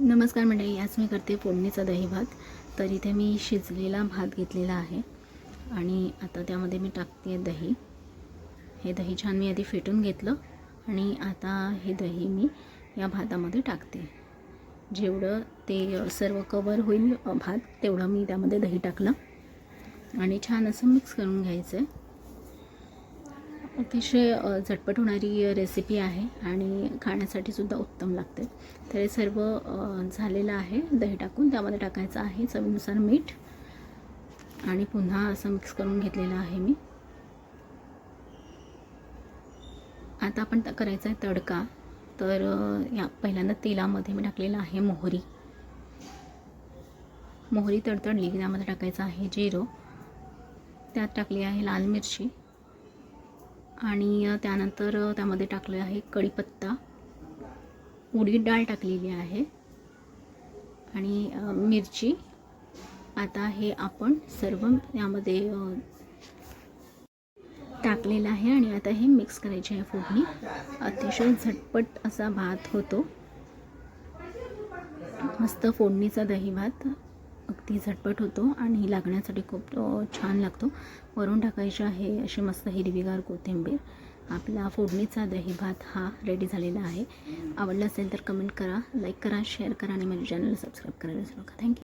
नमस्कार मंडळी आज मी करते फोडणीचा दही भात तर इथे मी शिजलेला भात घेतलेला आहे आणि आता त्यामध्ये मी टाकते दही. हे दही छान मी आधी फेटून घेतलं आणि आता हे दही मी या भातामध्ये टाकते. जेवढं ते सर्व कवर होईल भात तेवढं मी त्यामध्ये दही टाकलं. आणि छान असं मिक्स करून घ्यायचं आहे अतिशय झटपट होणारी रेसिपी आहे आणि खाण्यासाठी सुद्धा उत्तम लागते. तर हे सर्व झालेलं आहे. दही टाकून त्यामध्ये टाकायचं आहे चवीनुसार मीठ आणि पुन्हा असं मिक्स करून घेतलेलं आहे मी. आता आपण करायचा आहे तडका. तर या पहिल्यांदा तेलामध्ये मी टाकलेलं आहे मोहरी. मोहरी तडतडली की त्यामध्ये टाकायचं आहे जिरो. त्यात टाकली आहे लाल मिरची. आणि त्यानंतर त्यामध्ये टाकलं आहे कढीपत्ता. उडीद डाळ टाकलेली आहे. आणि मिरची. आता हे आपण सर्व यामध्ये टाकलेलं आहे आणि आता हे मिक्स करायचे आहे फोडणी. अतिशय झटपट असा भात होतो. मस्त फोडणीचा दही भात अगदी झटपट होतो आणि लागण्यासाठी खूप छान लागतो. वरून टाकायचे आहे अशी मस्त हिरवीगार कोथिंबीर. आपला फोडणीचा दही भात हा रेडी झालेला आहे. आवडला असेल तर कमेंट करा लाईक करा शेअर करा आणि माझ्या चॅनलला सबस्क्राईब करायला विसरू नका. थँक्यू